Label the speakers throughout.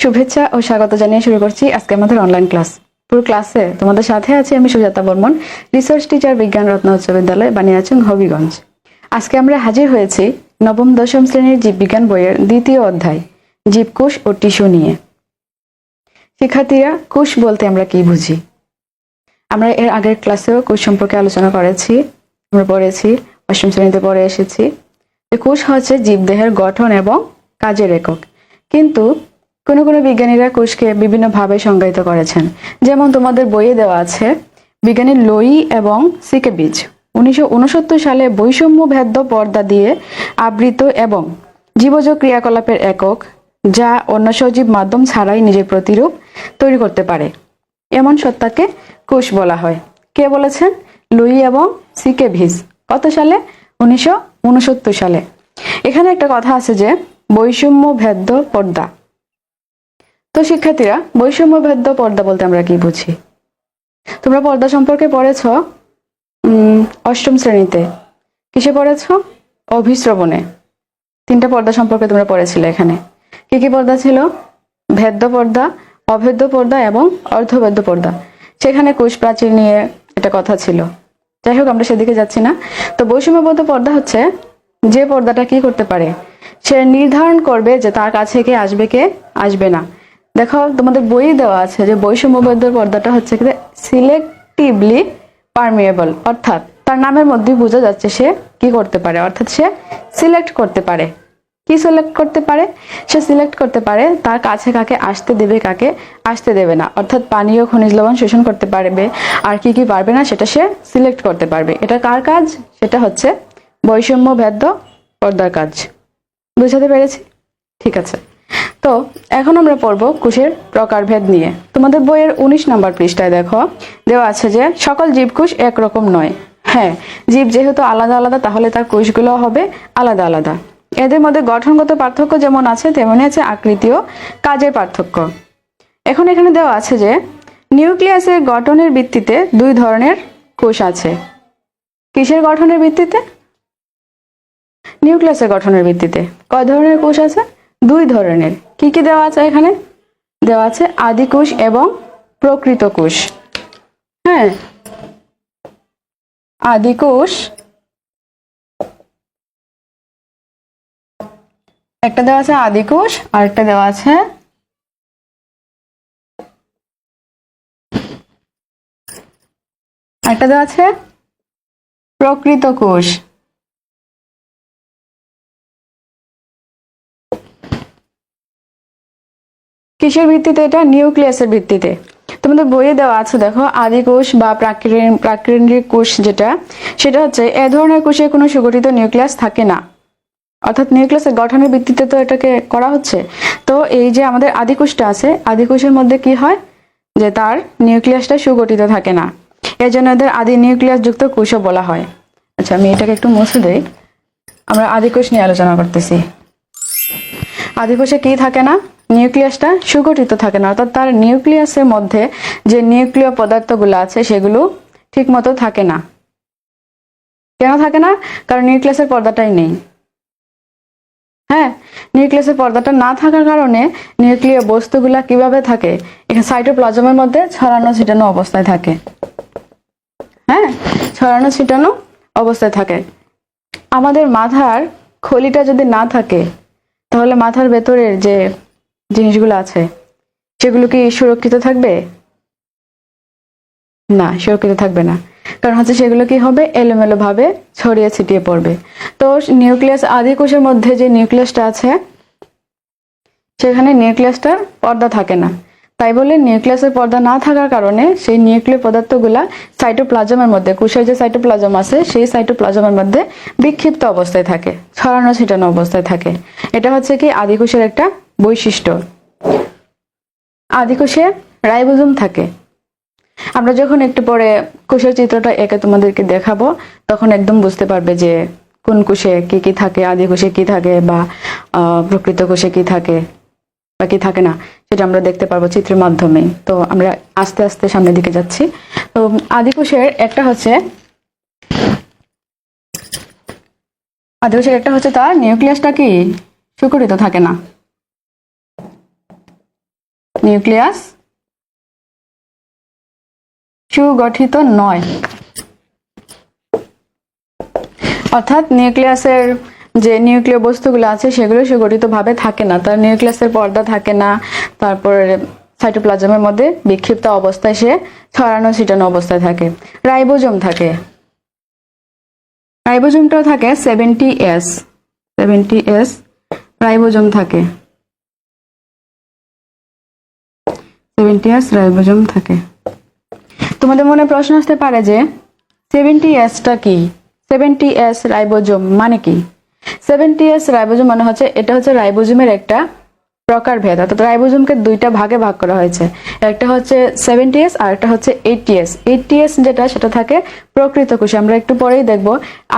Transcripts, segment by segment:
Speaker 1: শুভেচ্ছা ও স্বাগত জানিয়ে শুরু করছি আজকে আমাদের অনলাইন ক্লাস পুরো ক্লাসে তোমাদের সাথে আছি আমি সুজাতা বর্মন রিসার্চ টিচার বিজ্ঞান রত্ন উচ্চ বিদ্যালয় বানিয়াচং হবিগঞ্জ। আজকে আমরা হাজির হয়েছি নবম দশম শ্রেণির জীববিজ্ঞান বইয়ের দ্বিতীয় অধ্যায়, জীবকোষ ও টিস্যু নিয়ে। শিক্ষার্থীরা, কোষ বলতে আমরা কি বুঝি? আমরা এর আগের ক্লাসেও কোষ সম্পর্কে আলোচনা করেছি। আমরা পড়েছি, অষ্টম শ্রেণীতে পড়ে এসেছি। যে কোষ হচ্ছে জীবদেহের গঠন এবং কাজের একক। কিন্তু কোনো কোনো বিজ্ঞানীরা কোষকে বিভিন্নভাবে সংজ্ঞায়িত করেছেন। যেমন তোমাদের বইয়ে দেওয়া আছে, বিজ্ঞানী লোই এবং সিকে বীজ উনিশশো উনসত্তর সালে বৈষম্য ভেদ্য পর্দা দিয়ে আবৃত এবং জীবজ ক্রিয়াকলাপের একক, যা অন্য সজীব মাধ্যম ছাড়াই নিজের প্রতিরূপ তৈরি করতে পারে। এমন সত্তাকে কোষ বলা হয়। কে বলেছেন? লুই এবং সিকে ভিজ কত সালে? উনিশশো উনসত্তর সালে। এখানে একটা কথা আছে যে, বৈষম্য ভেদ্য পর্দা। তো শিক্ষার্থীরা, বৈষম্য ভেদ্য পর্দা বলতে আমরা কি বুঝি? তোমরা পর্দা সম্পর্কে পড়েছ? অষ্টম শ্রেণীতে। কিসে পড়েছ? অভিশ্রবণে। তিনটা পর্দা সম্পর্কে তোমরা পড়েছিলে এখানে। কি কি পর্দা ছিল? ভেদ্য পর্দা, অভেদ্য পর্দা এবং অর্ধভেদ্য পর্দা। সেখানে কোষ প্রাচীর নিয়ে এটা কথা ছিল। যাই হোক, আমরা সেদিকে যাচ্ছি না। তো বৈষম্যবদ্ধ পর্দা হচ্ছে যে পর্দাটা কি করতে পারে? সে নির্ধারণ করবে যে তার কাছে কে আসবে কে আসবে না। দেখো, তোমাদের বই দেওয়া আছে যে বৈষম্যবদ্ধ পর্দাটা হচ্ছে সিলেক্টিভলি পারমিয়েবল অর্থাৎ তার নামের মধ্যেই বোঝা যাচ্ছে সে কি করতে পারে, অর্থাৎ সে সিলেক্ট করতে পারে। কি সিলেক্ট করতে পারে? সে সিলেক্ট করতে পারে, তার কাছে কাকে আসতে দেবে, কাকে আসতে দেবে না। অর্থাৎ পানীয়, খনিজ, লবণ শোষণ করতে পারবে। আর কি কি পারবে না, সেটা সে সিলেক্ট করতে পারবে। এটা কার কাজ? সেটা হচ্ছে বৈষম্য ভেদ্য পর্দার কাজ। বুঝাতে পেরেছি? ঠিক আছে। তো, এখন আমরা পড়ব কোষের প্রকারভেদ নিয়ে। তোমাদের বইয়ের উনিশ নম্বর পৃষ্ঠায় দেখো, দেওয়া আছে যে সকল জীবকোষ একরকম নয়। হ্যাঁ জীব যেহেতু আলাদা আলাদা, তাহলে তার কোষগুলো হবে আলাদা আলাদা। এদের মধ্যে গঠনগত পার্থক্য যেমন আছে তেমনি আছে আকৃতিও। কাজের পার্থক্য। এখন এখানে দেওয়া আছে যে, নিউক্লিয়াসের গঠনের ভিত্তিতে দুই ধরনের কোষ আছে। কিসের গঠনের ভিত্তিতে? নিউক্লিয়াসের গঠনের ভিত্তিতে। কয় ধরনের কোষ আছে? দুই ধরনের। কি কি দেওয়া আছে এখানে? দেওয়া আছে আদি কোষ এবং প্রকৃত কোষ। হ্যাঁ। আদি কোষ একটা দেওয়া আছে আদি কোষ আর একটা দেওয়া আছে একটা দেওয়া আছে প্রকৃত কোষ। কিসের ভিত্তিতে এটা? নিউক্লিয়াসের ভিত্তিতে। তোমাদের বইয়ে দেওয়া আছে, দেখো, আদি কোষ বা প্রাকৃতিক কোষ যেটা, সেটা হচ্ছে এ ধরনের কোষে কোনো সুগঠিত নিউক্লিয়াস থাকে না। অর্থাৎ নিউক্লিয়াসের গঠনের ভিত্তিতে তো এটাকে করা হচ্ছে। তো এই যে আমাদের আদি কোষটা আছে আদি কোষের মধ্যে কি হয়? যে তার নিউক্লিয়াসটা সুগঠিত থাকে না। এর জন্য এদের আদি নিউক্লিয়াস যুক্ত কোষও বলা হয়। আচ্ছা আমি এটাকে একটু মুছে দেই। আমরা আদি কোষ নিয়ে আলোচনা করতেছি। আদিকোষে কি থাকে না? নিউক্লিয়াসটা সুগঠিত থাকে না। অর্থাৎ তার নিউক্লিয়াসের মধ্যে যে নিউক্লিয় পদার্থগুলো আছে, সেগুলো ঠিক মতো থাকে না। কেন থাকে না? কারণ নিউক্লিয়াসের পর্দাটাই নেই। হ্যাঁ নিউক্লিয়াসের পর্দাটা না থাকার কারণে নিউক্লিয় বস্তুগুলা কীভাবে থাকে? এখানে সাইটোপ্লাজমের মধ্যে ছড়ানো ছিটানো অবস্থায় থাকে। হ্যাঁ ছড়ানো ছিটানো অবস্থায় থাকে। আমাদের মাথার খলিটা যদি না থাকে, তাহলে মাথার ভেতরের যে জিনিসগুলো আছে, সেগুলো কি সুরক্ষিত থাকবে? না, সুরক্ষিত থাকবে না। কারণ হচ্ছে সেগুলো কি হবে? এলোমেলো ভাবে ছড়িয়ে ছিটিয়ে পড়বে। তো নিউক্লিয়াস আদি কোষের মধ্যে যে নিউক্লিয়াসটা আছে, সেখানে নিউক্লিয়াসটার পর্দা থাকে না। তাই বলে নিউক্লিয়াসের পর্দা না থাকার কারণে সেই নিউক্লিয় পদার্থগুলা সাইটোপ্লাজমের মধ্যে, কোষের যে সাইটোপ্লাজম আছে, সেই সাইটোপ্লাজমের মধ্যে বিক্ষিপ্ত অবস্থায় থাকে, ছড়ানো ছিটানো অবস্থায় থাকে। এটা হচ্ছে কি আদিকোষের একটা বৈশিষ্ট্য। আদিকোষে রাইবোজোম থাকে। আমরা যখন একটু পরে কোষের চিত্রটা এঁকে তোমাদেরকে দেখাবো, তখন একদম বুঝতে পারবে যে কোন কোষে কি কি থাকে, আদি কোষে কি থাকে বা প্রকৃত কোষে কি থাকে বা কি থাকে না, সেটা আমরা দেখতে পারব চিত্রের মাধ্যমে। তো আমরা আস্তে আস্তে সামনের দিকে যাচ্ছি। তো আদি কোষের একটা হচ্ছে আদিবাসীর একটা হচ্ছে তার নিউক্লিয়াসটা কি? সুকরিত থাকে না। নিউক্লিয়াস সুগঠিত নয়। অর্থাৎ নিউক্লিয়াসের যে নিউক্লিয় বস্তুগুলো আছে, সেগুলো সুগঠিত ভাবে থাকে না। তার নিউক্লিয়াসের পর্দা থাকে না। তারপরে সাইটোপ্লাজমের মধ্যে বিক্ষিপ্ত অবস্থায় সে ছড়ানো ছিটানো অবস্থায় থাকে। রাইবোজোম থাকে। রাইবোজোমটাও থাকে seventy S seventy S ribosome থাকে। সেভেন্টি এস রাইবোজোম থাকে। তোমাদের মনে প্রশ্ন আসতে পারে যে সেভেন্টি এসটা কি? সেভেন্টি এস রাইবোজোম মানে কি? সেভেন্টি এস রাইবোজোম মানে হচ্ছে, এটা হচ্ছে রাইবোজোমের একটা প্রকারভেদ অর্থাৎ রাইবোজোমকে দুইটা ভাগে ভাগ করা হয়েছে। একটা হচ্ছে সেভেন্টি এস আর একটা হচ্ছে এইটি এস এইটি এস যেটা, সেটা থাকে প্রকৃত কোষ। আমরা একটু পরেই দেখব।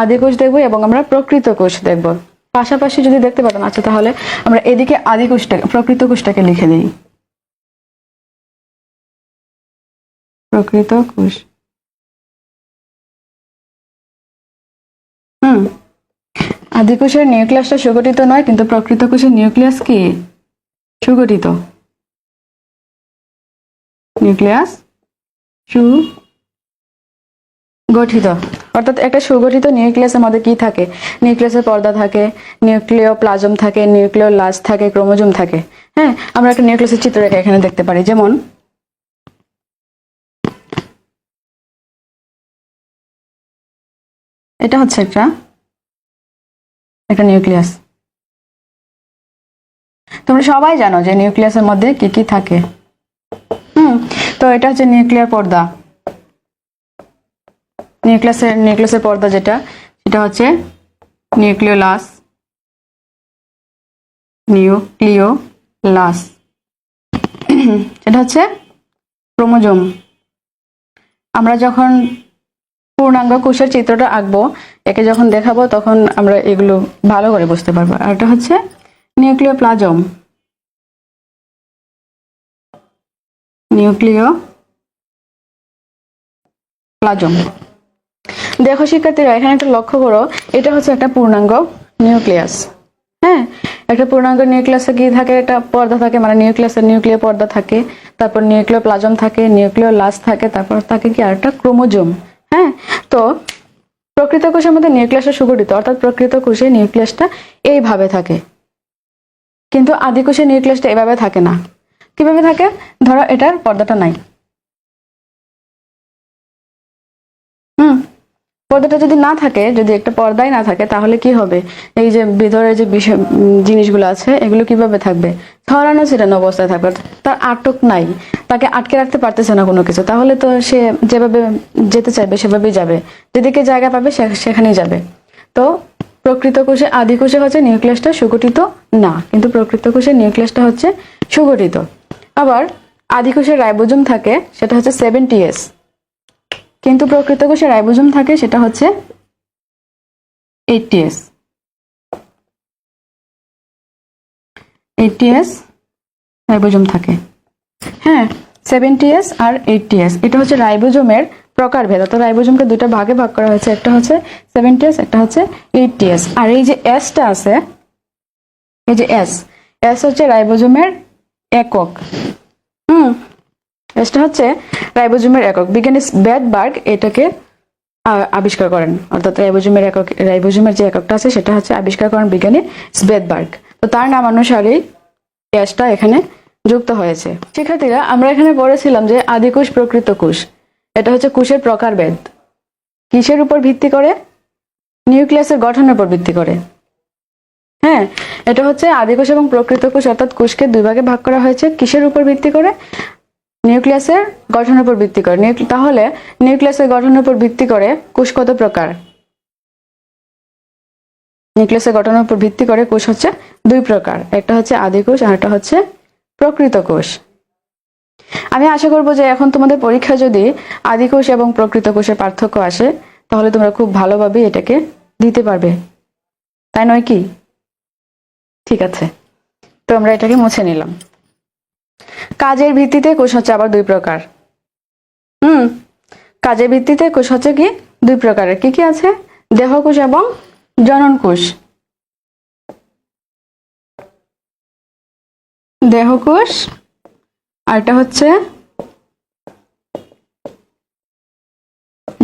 Speaker 1: আদি কোষ দেখব এবং আমরা প্রকৃত কোষ দেখব। পাশাপাশি যদি দেখতে পারেন আচ্ছা তাহলে আমরা এদিকে আদি কোষটাকে, প্রকৃত কোষটাকে লিখে দিই। প্রকৃত কোষ হুম। আদি কোষের নিউক্লিয়াসটা সুগঠিত নয়, কিন্তু প্রকৃত কোষের নিউক্লিয়াস কি? সুগঠিত। নিউক্লিয়াস সুগঠিত। অর্থাৎ একটা সুগঠিত নিউক্লিয়াসের মধ্যে কি থাকে? নিউক্লিয়াসের পর্দা থাকে নিউক্লিয় প্লাজম থাকে নিউক্লিয় লাস থাকে, ক্রোমোজোম থাকে। হ্যাঁ আমরা একটা নিউক্লিয়াসের চিত্র রেখে এখানে দেখতে পারি। যেমন এটা হচ্ছে একটা একটা নিউক্লিয়াস। তোমরা সবাই জানো যে নিউক্লিয়াসের মধ্যে কি কি থাকে। হুম, তো এটা হচ্ছে নিউক্লিয়ার পর্দা। নিউক্লিয়াসের নিউক্লিয়াসের পর্দা যেটা, সেটা হচ্ছে নিউক্লিওলাস নিউক্লিওলাস। এটা হচ্ছে ক্রোমোজোম। আমরা যখন পূর্ণাঙ্গ কোষের চিত্রটা আঁকবো, একে যখন দেখাবো তখন আমরা এগুলো ভালো করে বুঝতে পারব। আর এটা হচ্ছে নিউক্লিয় প্লাজম নিউক্লিয় প্লাজম দেখো শিক্ষার্থীরা, এখানে একটা লক্ষ্য করো, এটা হচ্ছে একটা পূর্ণাঙ্গ নিউক্লিয়াস। হ্যাঁ একটা পূর্ণাঙ্গ নিউক্লিয়াসে কি থাকে? একটা পর্দা থাকে মানে নিউক্লিয়াসের নিউক্লিয় পর্দা থাকে, তারপর নিউক্লিয় প্লাজম থাকে নিউক্লিয় লাস থাকে, তারপর থাকে কি? আর একটা ক্রোমোজোম। হ্যাঁ তো প্রকৃত কোষের মধ্যে নিউক্লিয়াসটা সুগঠিত, অর্থাৎ প্রকৃত কোষে নিউক্লিয়াসটা এইভাবে থাকে। কিন্তু আদি কোষে নিউক্লিয়াসটা এভাবে থাকে না। কীভাবে থাকে? ধরো এটার পর্দাটা নাই। হুম। পর্দাটা যদি না থাকে, যদি একটা পর্দাই না থাকে, তাহলে কি হবে? এই যে ভিতরে যে জিনিসগুলো আছে, এগুলো কীভাবে থাকবে? ছড়ানো ছিটানো অবস্থায় থাকবে তার আটক নাই, তাকে আটকে রাখতে পারতেছে না কোনো কিছু, তাহলে তো সে যেভাবে যেতে চাইবে, সেভাবেই যাবে। যেদিকে জায়গা পাবে সেখানেই যাবে। তো প্রকৃত কোষে আদি কোষে হচ্ছে নিউক্লিয়াসটা সুগঠিত না, কিন্তু প্রকৃত কোষে নিউক্লিয়াসটা হচ্ছে সুগঠিত। আবার আদি কোষে রাইবোজোম থাকে, সেটা হচ্ছে সেভেন্টি এস কিন্তু প্রকৃত কোষে রাইবোজোম থাকে, সেটা হচ্ছে এইটি এস এইটি রাইবোজোম থাকে। হ্যাঁ সেভেন্টি এস আর এইটি এস এটা হচ্ছে রাইবোজোমের প্রকারভেদ, অর্থাৎ রাইবোজোমকে দুটো ভাগে ভাগ করা হয়েছে। একটা হচ্ছে সেভেন্টি এস একটা হচ্ছে এইটি এস আর এই যে এসটা আছে, এই যে এস এস হচ্ছে রাইবোজোমের একক। হুম এসটা হচ্ছে রাইবোজোমের একক। বিজ্ঞানী ব্যাডবার্গ এটাকে আবিষ্কার করেন। অর্থাৎ রাইবোজোমের একক, রাইবোজোমের যে এককটা আছে, সেটা হচ্ছে আবিষ্কার করেন বিজ্ঞানী স্বেদবার্গ তো তার নাম অনুসারেই গ্যাসটা এখানে যুক্ত হয়েছে। শিক্ষার্থীরা, আমরা এখানে পড়েছিলাম যে আদিকোষ প্রকৃত কোষ। এটা হচ্ছে কোষের প্রকারভেদ। কিসের উপর ভিত্তি করে? নিউক্লিয়াসের গঠনের উপর ভিত্তি করে। হ্যাঁ এটা হচ্ছে আদিকোষ এবং প্রকৃত কোষ, অর্থাৎ কোষকে দুই ভাগে ভাগ করা হয়েছে। কিসের উপর ভিত্তি করে? নিউক্লিয়াসের গঠনের উপর ভিত্তি করে। তাহলে নিউক্লিয়াসের গঠনের উপর ভিত্তি করে কোষ কত প্রকার? নিউক্লিয়াসের গঠনের উপর ভিত্তি করে কোষ হচ্ছে দুই প্রকার। একটা হচ্ছে আদি কোষ আর একটা হচ্ছে প্রকৃত কোষ। আমি আশা করব যে এখন তোমাদের পরীক্ষা যদি আদি কোষ এবং প্রকৃত কোষের পার্থক্য আসে, তাহলে তোমরা খুব ভালোভাবে এটাকে দিতে পারবে। তাই নয় কি? ঠিক আছে। তো আমরা এটাকে মুছে নিলাম। কাজের ভিত্তিতে কোষ হচ্ছে আবার দুই প্রকার। হুম, কাজের ভিত্তিতে কোষ হচ্ছে কি? দুই প্রকারের। কি কি আছে? দেহকোষ এবং জনন কোষ দেহকোষ আর এটা হচ্ছে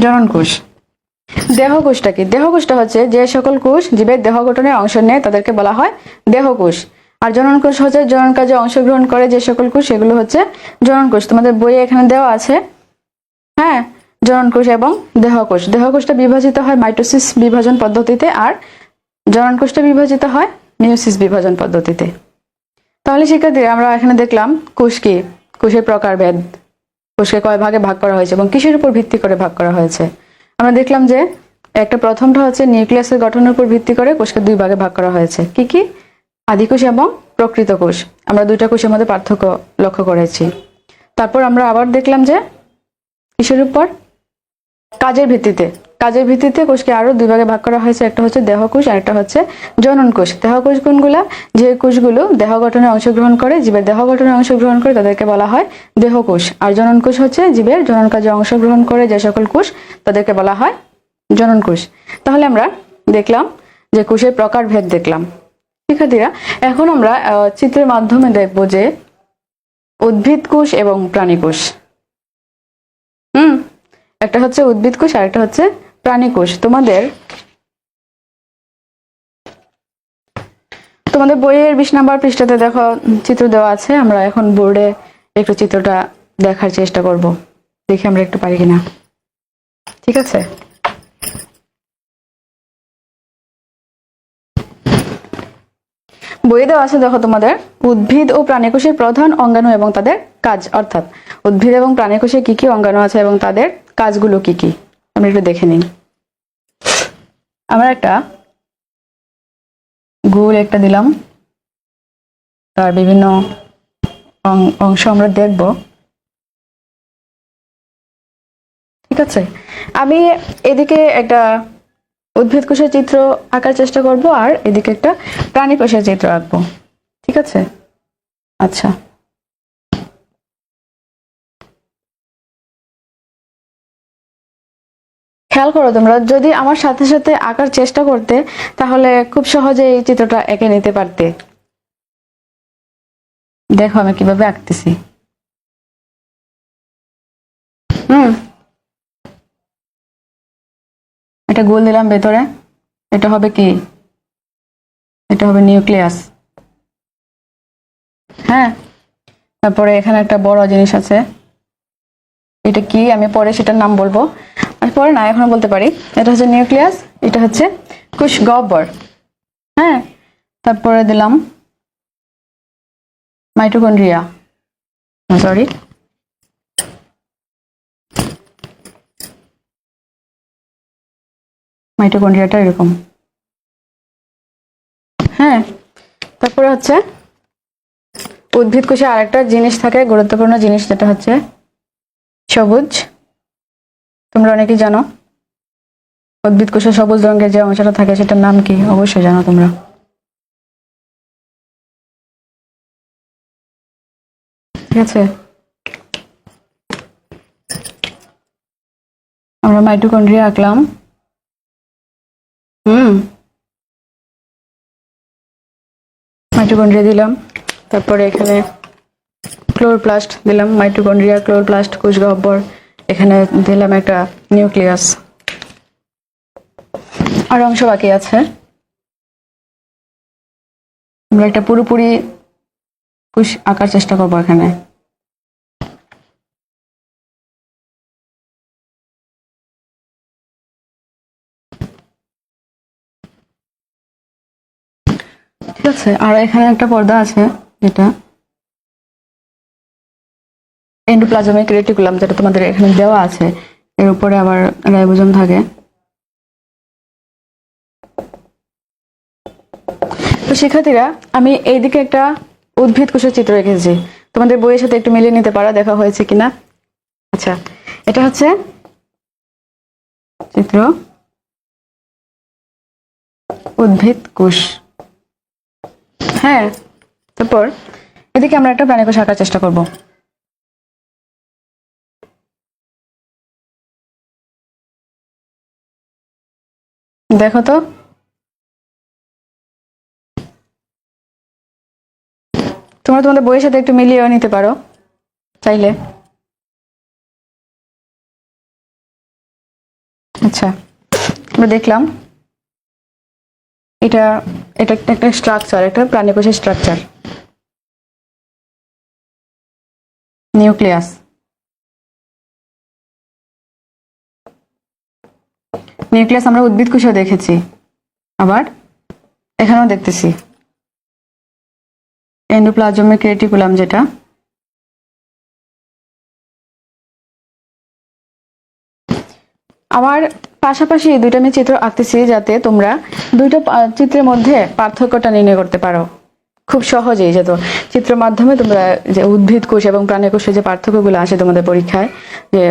Speaker 1: জনন কোষ দেহকোষটা কি? দেহকোষটা হচ্ছে যে সকল কোষ জীবের দেহ গঠনের অংশ নেয় তাদেরকে বলা হয় দেহকোষ। আর জনন কোষ হচ্ছে জনন কাজে অংশগ্রহণ করে যে সকল কোষ, সেগুলো হচ্ছে জনন কোষ। তোমাদের বইয়ে এখানে দেওয়া আছে হ্যাঁ? জনন কোষ এবং দেহকোষ দেহকোষটা বিভাজিত হয় মাইটোসিস বিভাজন পদ্ধতিতে আর জনন কোষটা বিভাজিত হয় মিওসিস বিভাজন পদ্ধতিতে। তাহলে শিক্ষার্থীরা আমরা এখানে দেখলাম কোষ কি? কোষের প্রকারভেদ। কোষকে কয় ভাগে ভাগ করা হয়েছে এবং কিসের উপর ভিত্তি করে ভাগ করা হয়েছে? আমরা দেখলাম যে একটা প্রথমটা হচ্ছে নিউক্লিয়াসের গঠনের উপর ভিত্তি করে কোষকে দুই ভাগে ভাগ করা হয়েছে। কি কি? আদিকোষ এবং প্রকৃত কোষ। আমরা দুইটা কোষের মধ্যে পার্থক্য লক্ষ্য করেছি। তারপর আমরা আবার দেখলাম যে কিসের উপর? কাজের ভিত্তিতে। কাজের ভিত্তিতে কোষকে আরও দুই ভাগে ভাগ করা হয়েছে। একটা হচ্ছে দেহকোষ আর একটা হচ্ছে জনন কোষ। দেহকোষ কোনগুলা? যে কোষগুলো দেহ গঠনে অংশগ্রহণ করে, জীবের দেহ গঠনে অংশগ্রহণ করে, তাদেরকে বলা হয় দেহকোষ আর জনন কোষ হচ্ছে জীবের জনন কাজে অংশগ্রহণ করে যে সকল কোষ, তাদেরকে বলা হয় জনন কোষ। তাহলে আমরা দেখলাম যে কোষের প্রকারভেদ দেখলাম। শিক্ষার্থীরা, এখন আমরা চিত্রের মাধ্যমে দেখব যে উদ্ভিদ কোষ এবং প্রাণী কোষ। হুম, একটা হচ্ছে উদ্ভিদ কোষ, আর একটা হচ্ছে প্রাণী কোষ। তোমাদের তোমাদের বইয়ের বিশ নাম্বার পৃষ্ঠাতে দেখো, চিত্র দেওয়া আছে। আমরা এখন বোর্ডে একটু চিত্রটা দেখার চেষ্টা করব। দেখি আমরা একটু পারি কিনা। ঠিক আছে? বইয়ে দেওয়া আছে দেখো তোমাদের, উদ্ভিদ ও প্রাণীকোষের প্রধান অঙ্গাণু এবং তাদের কাজ, অর্থাৎ উদ্ভিদ এবং প্রাণীকোষে কি কি অঙ্গাণু আছে এবং তাদের কাজগুলো কি কি? আমরা একটু দেখে নিই। আমরা একটা গোল একটা দিলাম। তার বিভিন্ন অংশ আমরা দেখব। ঠিক আছে? আমি এদিকে একটা উদ্ভিদ কোষের চিত্র আঁকার চেষ্টা করব আর এদিকে একটা প্রাণী কোষের চিত্র আঁকবো। ঠিক আছে? আচ্ছা। খেয়াল করো তোমরা, যদি আমার সাথে সাথে আঁকার চেষ্টা করতে, তাহলে খুব সহজে এই চিত্রটা এঁকে নিতে পারতে। দেখো আমি কীভাবে আঁকতেছি। হুম। এটা গোল দিলাম ভেতরে। এটা হবে কি? এটা হবে নিউক্লিয়াস। হ্যাঁ? তারপরে এখানে একটা বড় জিনিস আছে। এটা কি? আমি পরে সেটার নাম বলব। আমি পরে না, এখনও বলতে পারি। এটা হচ্ছে নিউক্লিয়াস, এটা হচ্ছে কুশ গব্বর হ্যাঁ? তারপরে দিলাম মাইটোকন্ড্রিয়া। সরি। মাইটোকন্ড্রিয়াটা এরকম। হ্যাঁ তারপরে হচ্ছে উদ্ভিদ কোষে আরেকটা জিনিস থাকে, গুরুত্বপূর্ণ জিনিস যেটা হচ্ছে সবুজ। তোমরা অনেকেই জানো, উদ্ভিদ কোষে সবুজ রঙের যে অংশটা থাকে সেটার নাম কি? অবশ্যই জানো তোমরা। ঠিক আছে? আমরা মাইটোকন্ড্রিয়া আঁকলাম। মাইটোকন্ড্রিয়া দিলাম। তারপরে এখানে ক্লোরোপ্লাস্ট দিলাম। মাইটোকন্ড্রিয়া, ক্লোরোপ্লাস্ট কোষ গহ্বর এখানে দিলাম একটা নিউক্লিয়াস। আর অংশ বাকি আছে। আমরা একটা পুরোপুরি কোষ আঁকার চেষ্টা করব এখানে। আছে। আর এখানে একটা পর্দা আছে, যেটা এন্ডোপ্লাজমিক রেটিকুলাম যেটা তোমাদের এখানে দেওয়া আছে। এর উপরে আবার রাইবোজোম থাকে। তো শিক্ষার্থীরা, আমি এইদিকে একটা উদ্ভিদ কোষের চিত্র রেখেছি। তোমাদের বইয়ের সাথে একটু মিলিয়ে নিতে পারো, দেখা হয়েছে কিনা? আচ্ছা এটা হচ্ছে চিত্র উদ্ভিদ কোষ। হ্যাঁ তারপর এদিকে আমরা একটা প্রাণীকোষ আঁকার চেষ্টা করব। দেখো তো। তোমরা তোমাদের বইয়ের সাথে একটু মিলিয়েও নিতে পারো, চাইলে। আচ্ছা আমরা দেখলাম। এটা এটা একটা- স্ট্রাকচার একটা প্রাণীকোষের স্ট্রাকচার নিউক্লিয়াস নিউক্লিয়াস আমরা উদ্ভিদ কোষেও দেখেছি, আবার এখানেও দেখতেছি। এন্ডোপ্লাজমিক রেটিকুলাম যেটা। আবার পাশাপাশি এই দুইটা আমি চিত্র আঁকতেছি যাতে তোমরা দুইটা চিত্রের মধ্যে পার্থক্যটা নির্ণয় করতে পারো। খুব সহজেই যেত চিত্রের মাধ্যমে তোমরা যে উদ্ভিদ কোষ এবং প্রাণী কোষের যে পার্থক্যগুলো আসে তোমাদের পরীক্ষায়, যে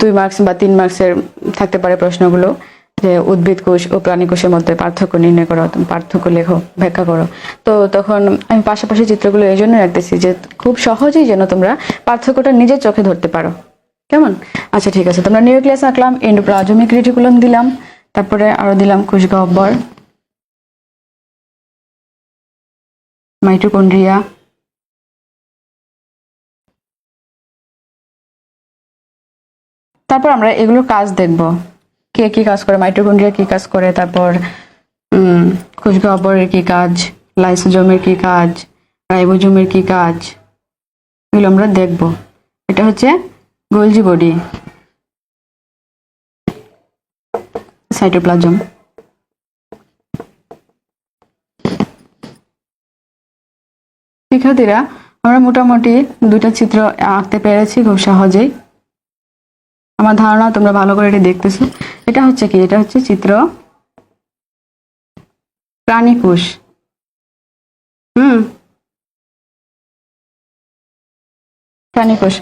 Speaker 1: দুই মার্কস বা তিন মার্কসের থাকতে পারে প্রশ্নগুলো, যে উদ্ভিদ কোষ ও প্রাণী কোষের মধ্যে পার্থক্য নির্ণয় করো পার্থক্য লেখো, ব্যাখ্যা করো। তো তখন আমি পাশাপাশি চিত্রগুলো এই জন্য রাখতেছি যে খুব সহজেই যেন তোমরা পার্থক্যটা নিজের চোখে ধরতে পারো। কেমন? আচ্ছা ঠিক আছে। তোমরা নিউক্লিয়াস আঁকলাম এন্ডোপ্লাজমিক রেটিকুলাম দিলাম তারপরে আরও দিলাম কোষ গহ্বর মাইটোকন্ড্রিয়া তারপর আমরা এগুলোর কাজ দেখব। কে কি কাজ করে মাইটোকন্ড্রিয়া কি কাজ করে তারপর উম, কোষ গহ্বরের কি কাজ লাইসোজোমের কি কাজ রাইবোজোমের কি কাজ এগুলো আমরা দেখব। এটা হচ্ছে গোলজি বডি। সাইটোপ্লাজম। শিক্ষার্থীরা, আমরা মোটামুটি দুটো চিত্র আঁকতে পেরেছি খুব সহজেই। আমার ধারণা তোমরা ভালো করে এটা দেখতেছো। এটা হচ্ছে কি? এটা হচ্ছে চিত্র প্রাণী কোষ হুম। প্রাণী কোষ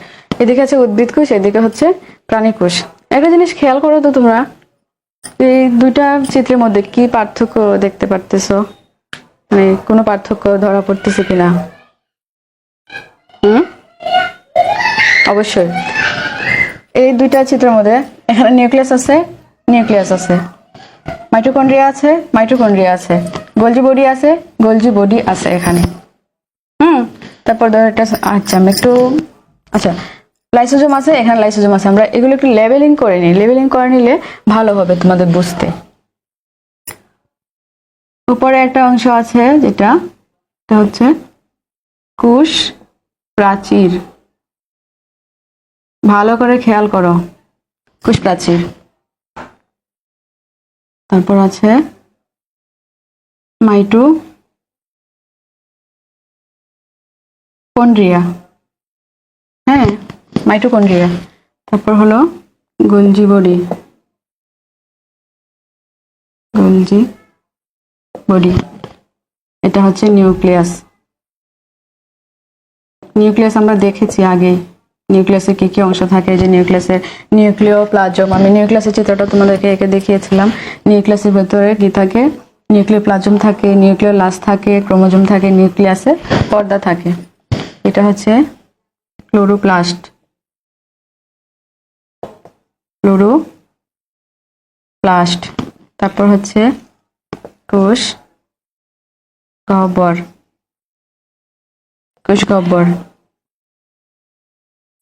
Speaker 1: এদিকে আছে উদ্ভিদ কোষ, এদিকে হচ্ছে প্রাণী কোষ। একটা জিনিস খেয়াল করো তো তোমরা, এই দুইটা চিত্রের মধ্যে কি পার্থক্য দেখতে পারতেছো? মানে কোনো পার্থক্য ধরা পড়তেছে কিনা? হুম? অবশ্যই। এই দুইটা চিত্রের মধ্যে, এখানে নিউক্লিয়াস আছে নিউক্লিয়াস আছে। মাইটোকন্ড্রিয়া আছে মাইটোকন্ড্রিয়া আছে। গোলজি বডি আছে, গোলজি বডি আছে এখানে। হুম? তারপর ধরো একটা আচ্ছা আমি একটু আচ্ছা লাইসোজোম আছে, এখানে লাইসোজোম আছে। আমরা এগুলো একটু লেভেলিং করে নিই। লেভেলিং করে নিলে ভালো হবে তোমাদের বুঝতে। উপরে একটা অংশ আছে যেটা, এটা হচ্ছে কুশ প্রাচীর। ভালো করে খেয়াল করো, কুশ প্রাচীর। তারপর আছে মাইটু কন্ড্রিয়া হ্যাঁ। মাইটোকন্ড্রিয়া। তারপর হলো গলজি বডি। Golgi body. এটা হচ্ছে নিউক্লিয়াস। নিউক্লিয়াস আমরা দেখেছি আগে। নিউক্লিয়াসে কি কি অংশ থাকে? যে নিউক্লিয়াসের নিউক্লিয় প্লাজম আমি নিউক্লিয়াসের চিত্রটা তোমাদেরকে একে দেখিয়েছিলাম। নিউক্লিয়াসের ভেতরে কি থাকে? নিউক্লিয় প্লাজম থাকে নিউক্লিয় লাস থাকে, ক্রোমোজোম থাকে নিউক্লিয়াসে পর্দা থাকে। এটা হচ্ছে ক্লোরোপ্লাস্ট। ক্লোরো প্লাস্ট, তারপর হচ্ছে কোষ গহ্বর কোষ গহ্বর,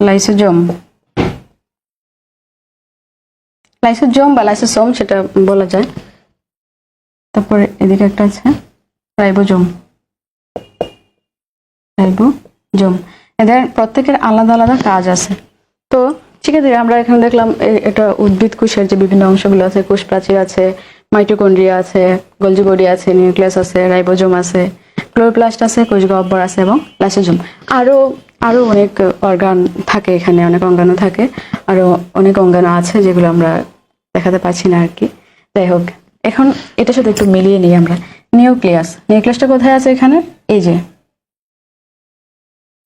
Speaker 1: লাইসোজোম। লাইসোজোম বা লাইসোসোম সেটা বলা যায়। তারপরে এদিকে একটা আছে, রাইবোজোম। রাইবোজোম। এদের প্রত্যেকের আলাদা আলাদা কাজ আছে। তো শিক্ষার্থীরা আমরা এখানে দেখলাম এটা উদ্ভিদ কোষের যে বিভিন্ন অংশগুলো আছে কোষ প্রাচীর আছে, মাইটোকন্ড্রিয়া আছে গলজি বডি আছে, নিউক্লিয়াস আছে, রাইবোজোম আছে, ক্লোরোপ্লাস্ট আছে কোষ গহ্বর আছে এবং লাইসোজোম। আরও আরও অনেক অর্গান থাকে এখানে, অনেক অঙ্গাণু থাকে, আরও অনেক অঙ্গাণু আছে যেগুলো আমরা দেখাতে পাচ্ছি না আর কি। যাই হোক, এখন এটার সাথে একটু মিলিয়ে নিই আমরা। নিউক্লিয়াস, নিউক্লিয়াসটা কোথায় আছে এখানে? এই যে,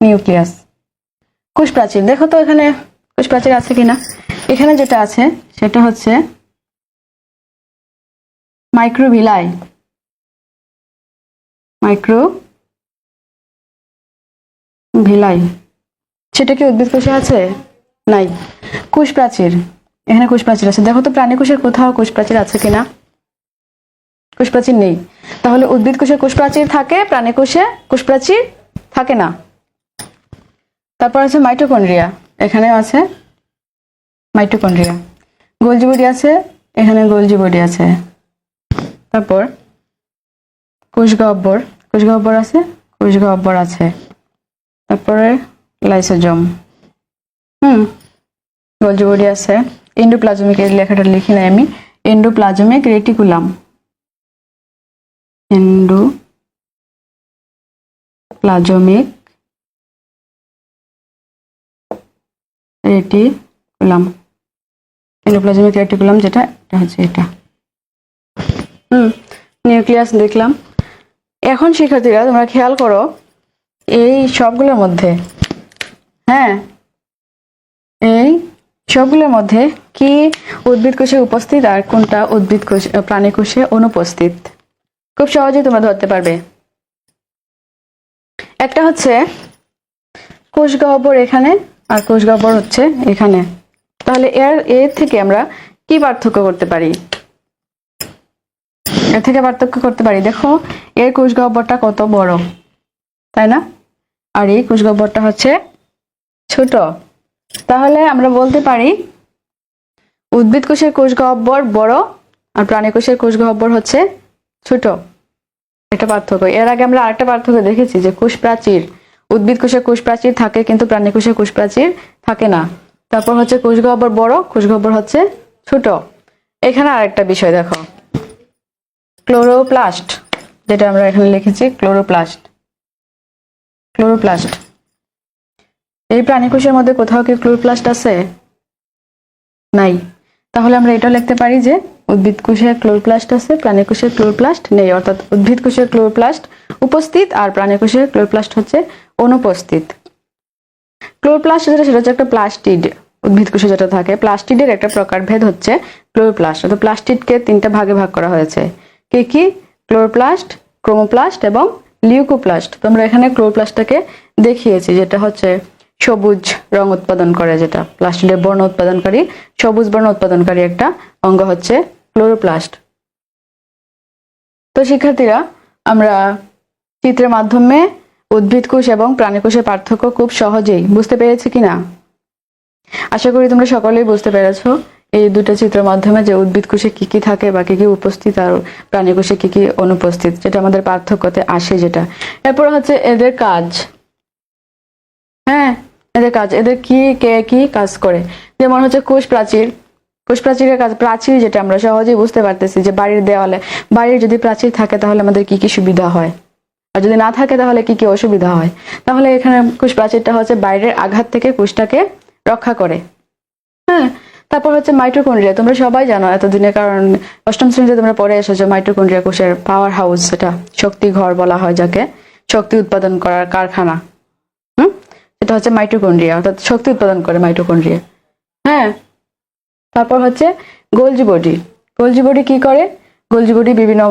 Speaker 1: নিউক্লিয়াস। কোষ প্রাচীর দেখো তো এখানে কোষ প্রাচীর আছে কিনা। এখানে যেটা আছে, সেটা হচ্ছে মাইক্রোভিলাই মাইক্রো ভিলাই সেটা কি উদ্ভিদ কোষে আছে? নাই। কোষ প্রাচীর। এখানে কোষ প্রাচীর আছে। দেখো তো প্রাণী কোষের কোথাও কোষ প্রাচীর আছে কিনা। কোষ প্রাচীর নেই। তাহলে উদ্ভিদ কোষে কোষ প্রাচীর থাকে, প্রাণী কোষে কোষ প্রাচীর থাকে না। তারপর আছে মাইটোকন্ড্রিয়া এখানে আছে মাইটোকন্ড্রিয়া গোলজি বডি আছে এখানে গোলজি বডি আছে। তারপর কোষগহ্বর কোষগহ্বর আছে কোষগহ্বর আছে। তারপরে লাইসোজম। হুম গোলজি বডি আছে। এন্ডোপ্লাজমিক এই লেখাটা লিখি নাই আমি। Endoplasmic reticulum. Endoplasmic reticulum endoplasmic reticulum যেটা এটা হচ্ছে এটা। হুম নিউক্লিয়াস দেখলাম। এখন শিক্ষার্থীরা, তোমরা খেয়াল করো, এই সবগুলোর মধ্যে হ্যাঁ এই সবগুলোর মধ্যে কি উদ্ভিদ কোষে উপস্থিত আর কোনটা উদ্ভিদ কোষ প্রাণী কোষে অনুপস্থিত? খুব সহজেই তোমরা ধরতে পারবে। একটা হচ্ছে কোষ গহ্বর এখানে আর কোষ গহ্বর হচ্ছে এখানে। তাহলে এর এর থেকে আমরা কি পার্থক্য করতে পারি? এর থেকে পার্থক্য করতে পারি। দেখো, এর কোষ গহ্বরটা কত বড়? তাই না? আর এই কোষ গহ্বরটা হচ্ছে ছোট। তাহলে আমরা বলতে পারি, উদ্ভিদ কোষের কোষ গহ্বর বড় আর প্রাণী কোষের কোষ গহ্বর হচ্ছে ছোট। এটা পার্থক্য। এর আগে আমরা আরেকটা পার্থক্য দেখেছি যে কোষ প্রাচীর উদ্ভিদ কোষ প্রাচীর থাকে, কিন্তু প্রাণী কোষ প্রাচীর থাকে না। তারপর হচ্ছে কোষ গহ্বর বড়, কোষ গহ্বর হচ্ছে ছোট। এখানে আরেকটা বিষয় দেখো। ক্লোরোপ্লাস্ট, যেটা আমরা এখানে লিখেছি, ক্লোরোপ্লাস্ট। ক্লোরোপ্লাস্ট। এই প্রাণী কোষের মধ্যে কোথাও কি ক্লোরোপ্লাস্ট আছে? নাই। তাহলে আমরা এটা লিখতে পারি যে উদ্ভিদ কোষের ক্লোরোপ্লাস্ট আছে, প্রাণী কোষের ক্লোরোপ্লাস্ট নেই, অর্থাৎ উদ্ভিদ কোষের ক্লোরোপ্লাস্ট উপস্থিত আর প্রাণী কোষের ক্লোরোপ্লাস্ট হচ্ছে অনুপস্থিত। ক্লোরোপ্লাস্ট যেটা, সেটা হচ্ছে একটা প্লাস্টিড উদ্ভিদ কোষে যেটা থাকে। প্লাস্টিডের একটা প্রকারভেদ হচ্ছে ক্লোরোপ্লাস্ট, অর্থাৎ প্লাস্টিডকে তিনটা ভাগে ভাগ করা হয়েছে। কি কি? ক্লোরোপ্লাস্ট, ক্রোমোপ্লাস্ট এবং লিউকোপ্লাস্ট। তো আমরা এখানে ক্লোরোপ্লাস্টটাকে দেখিয়েছি, যেটা হচ্ছে সবুজ রং উৎপাদন করে যেটা। প্লাস্টিডের বর্ণ উৎপাদনকারী, সবুজ বর্ণ উৎপাদনকারী একটা অঙ্গ হচ্ছে ক্লোরোপ্লাস্ট। তো শিক্ষার্থীরা, আমরা চিত্রের মাধ্যমে উদ্ভিদ কোষ এবং প্রাণী কোষের পার্থক্য খুব সহজেই বুঝতে পেরেছি কিনা? আশা করি তোমরা সকলেই বুঝতে পেরেছ এই দুটো চিত্রের মাধ্যমে যে উদ্ভিদ কোষে কি কি থাকে বা কি কি উপস্থিত আর প্রাণী কোষে কি কি অনুপস্থিত, যেটা আমাদের পার্থক্যতে আসে যেটা। এরপর হচ্ছে এদের কাজ। হ্যাঁ এদের কাজ, এদের কি, কে কি কাজ করে? যেমন হচ্ছে কোষ প্রাচীর। কোষ প্রাচীরের কাজ, প্রাচীর যেটা আমরা সহজেই বুঝতে পারতেছি যে বাড়ির দেওয়ালে, বাড়ির যদি প্রাচীর থাকে তাহলে আমাদের কি কি সুবিধা হয়? আর যদি না থাকে তাহলে কি কি অসুবিধা হয়? তাহলে এখানে কোষ প্রাচীরটা হচ্ছে বাইরের আঘাত থেকে কোষটাকে রক্ষা করে। হ্যাঁ তারপর হচ্ছে মাইটোকন্ড্রিয়া। তোমরা সবাই জানো এতদিনের কারণ অষ্টম শ্রেণীতে তোমরা পড়ে এসেছ মাইটোকন্ড্রিয়া কোষের পাওয়ার হাউস সেটা শক্তি ঘর বলা হয় যাকে, শক্তি উৎপাদন করার কারখানা। এটা হচ্ছে মাইটোকন্ড্রিয়া অর্থাৎ শক্তি উৎপাদন করে মাইটোকন্ড্রিয়া হ্যাঁ তারপর হচ্ছে গোলজি বডি। গোলজি বডি কি করে? গোলজি বডি বিভিন্ন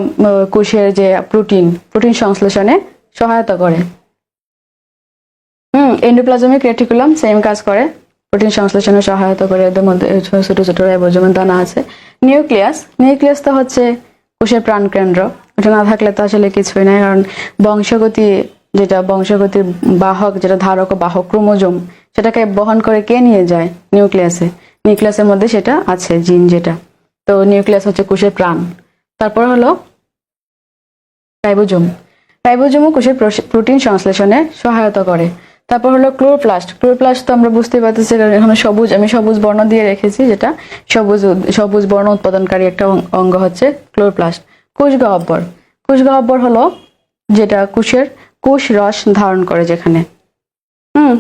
Speaker 1: কোষের যে প্রোটিন প্রোটিন সংশ্লেষণে সহায়তা করে। হুম এন্ডোপ্লাজমিক রেটিকুলাম সেম কাজ করে। প্রোটিন সংশ্লেষণে সহায়তা করে এদের মধ্যে ছোট ছোট রাইবোজোমের দানা আছে। নিউক্লিয়াস নিউক্লিয়াস তো হচ্ছে কোষের প্রাণকেন্দ্র। ওটা না থাকলে তো আসলে কিছুই নাই, কারণ বংশগতি যেটা বংশগতির বাহক, যেটা ধারক ও বাহক ক্রোমোজোম, সেটাকে বহন করে কে নিয়ে যায়? নিউক্লিয়াসে। নিউক্লিয়াসের মধ্যে সেটা আছে, জিন যেটা। তো নিউক্লিয়াস হচ্ছে কোষের প্রাণ। তারপর হলো রাইবোজোম। রাইবোজোমও কোষের প্রোটিন সংশ্লেষণে সহায়তা করে। তারপর হলো ক্লোরোপ্লাস্ট। ক্লোরোপ্লাস্ট তো আমরা বুঝতে পারতেছি, কারণ এখানে সবুজ, আমি সবুজ বর্ণ দিয়ে রেখেছি যেটা সবুজ সবুজ বর্ণ উৎপাদনকারী একটা অঙ্গ হচ্ছে ক্লোরোপ্লাস্ট। কোষ গহ্বর কোষ গহ্বর হলো যেটা কোষের কোষ রস ধারণ করে যেখানে। হুম,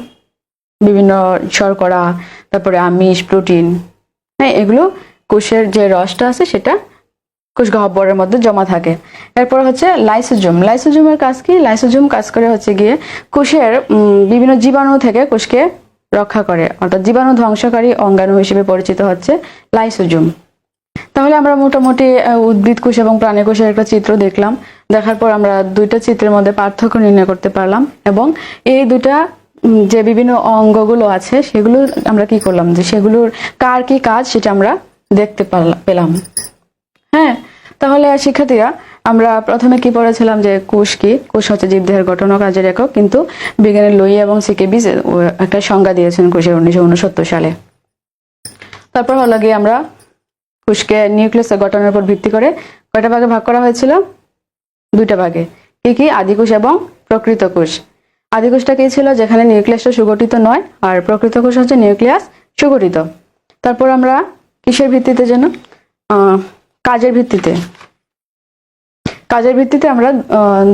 Speaker 1: বিভিন্ন শর্করা, তারপরে আমিষ, প্রোটিন হ্যাঁ এগুলো কোষের যে রসটা আছে সেটা কোষ গহ্বরের মধ্যে জমা থাকে। এরপর হচ্ছে লাইসোজোম। লাইসোজোমের কাজ কি? লাইসোজোম কাজ করে হচ্ছে গিয়ে কোষের বিভিন্ন জীবাণু থেকে কোষকে রক্ষা করে। অর্থাৎ জীবাণু ধ্বংসকারী অঙ্গাণু হিসেবে পরিচিত হচ্ছে লাইসোজোম। তাহলে আমরা মোটামুটি উদ্ভিদ কোষ এবং প্রাণী কোষের একটা চিত্র দেখলাম। দেখার পর আমরা দুইটা চিত্রের মধ্যে পার্থক্য নির্ণয় করতে পারলাম এবং এই দুটা যে বিভিন্ন অঙ্গগুলো আছে, সেগুলো আমরা কি করলাম? যে সেগুলোর কার কি কাজ সেটা আমরা দেখতে পারলাম পেলাম। হ্যাঁ তাহলে শিক্ষার্থীরা, আমরা প্রথমে কি পড়েছিলাম যে কোষ কি? কোষ হচ্ছে জীবদেহের গঠন কাজের একক, কিন্তু বিজ্ঞানের লুই এবং সিকেবিজ একটা সংজ্ঞা দিয়েছেন কোষের উনিশশো উনসত্তর সালে। তারপর হলো গিয়ে আমরা কোষকে নিউক্লিয়াসের গঠনের উপর ভিত্তি করে কয়টা ভাগে ভাগ করা হয়েছিল? দুইটা ভাগে। কি কি? আদিকোষ এবং প্রকৃত কোষ আদিকোষটা কি ছিল? যেখানে নিউক্লিয়াসটা সুগঠিত নয়, আর প্রকৃত কোষ হচ্ছে নিউক্লিয়াস সুগঠিত। তারপর আমরা কিসের ভিত্তিতে যেন? কাজের ভিত্তিতে। কাজের ভিত্তিতে আমরা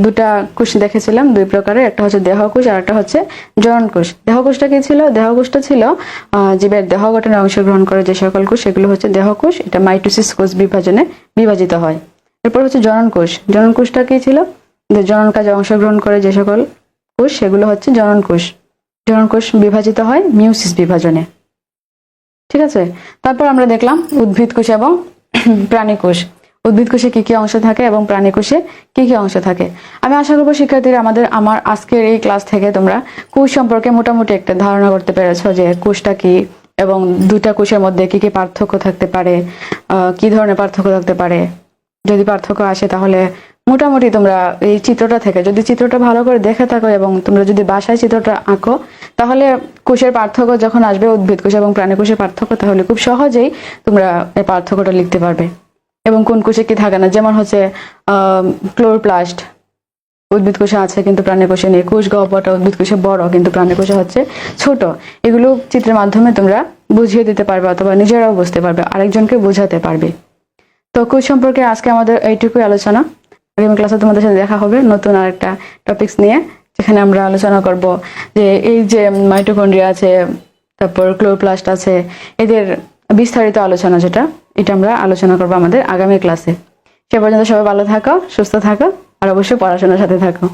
Speaker 1: দুটা কোষ দেখেছিলাম, দুই প্রকারের। একটা হচ্ছে দেহকোষ আর একটা হচ্ছে জনন কোষ দেহকোষটা কি ছিল? দেহকোষটা ছিল জীবের দেহ গঠনে অংশগ্রহণ করে যে সকল কোষ, সেগুলো হচ্ছে দেহকোষ। এটা মাইটোসিস কোষ বিভাজনে বিভাজিত হয়। এরপর হচ্ছে জনন কোষ জনন কোষটা কি ছিল? জনন কাজে অংশগ্রহণ করে যে সকল কোষ, সেগুলো হচ্ছে জনন কোষ জনন কোষ বিভাজিত হয় মিউসিস বিভাজনে। ঠিক আছে? তারপর আমরা দেখলাম উদ্ভিদ কোষ এবং প্রাণী কোষ। উদ্ভিদ কোষে কি কি অংশ থাকে এবং প্রাণী কোষে কি কি অংশ থাকে? আমি আশা করব, শিক্ষার্থীরা, আমাদের, আমার আজকের এই ক্লাস থেকে তোমরা কোষ সম্পর্কে মোটামুটি একটা ধারণা করতে পেরেছ যে কোষটা কি এবং দুইটা কোষের মধ্যে কি কি পার্থক্য থাকতে পারে কি ধরনের পার্থক্য থাকতে পারে। যদি পার্থক্য আসে, তাহলে মোটামুটি তোমরা এই চিত্রটা থেকে যদি চিত্রটা ভালো করে দেখে থাকো এবং তোমরা যদি বাসায় চিত্রটা আঁকো, তাহলে কোষের পার্থক্য যখন আসবে উদ্ভিদ কোষ এবং প্রাণী কোষের পার্থক্য, তাহলে খুব সহজেই তোমরা এই পার্থক্যটা লিখতে পারবে। এবং কোন কোষে কি থাকে না? যেমন হচ্ছে ক্লোরোপ্লাস্ট উদ্ভিদ কোষে আছে কিন্তু প্রাণী কোষে নেই। কোষ গহ্বরটা উদ্ভিদ কোষে বড় কিন্তু প্রাণী কোষে হচ্ছে ছোট। এগুলো চিত্রের মাধ্যমে তোমরা বুঝিয়ে দিতে পারবে অথবা নিজেরাও বুঝতে পারবে, আরেকজনকে বোঝাতে পারবে। তো কোষ সম্পর্কে আজকে আমাদের এইটুকুই আলোচনা। আগামী ক্লাসে তোমাদের সাথে দেখা হবে নতুন আরেকটা টপিকস নিয়ে, যেখানে আমরা আলোচনা করব যে এই যে মাইটোকন্ড্রিয়া আছে, তারপর ক্লোরোপ্লাস্ট আছে, এদের বিস্তারিত আলোচনা যেটা, এটা আমরা আলোচনা করব আমাদের আগামী ক্লাসে। সে পর্যন্ত সবাই ভালো থাকো, সুস্থ থাকো, আর অবশ্যই পড়াশোনার সাথে থাকো।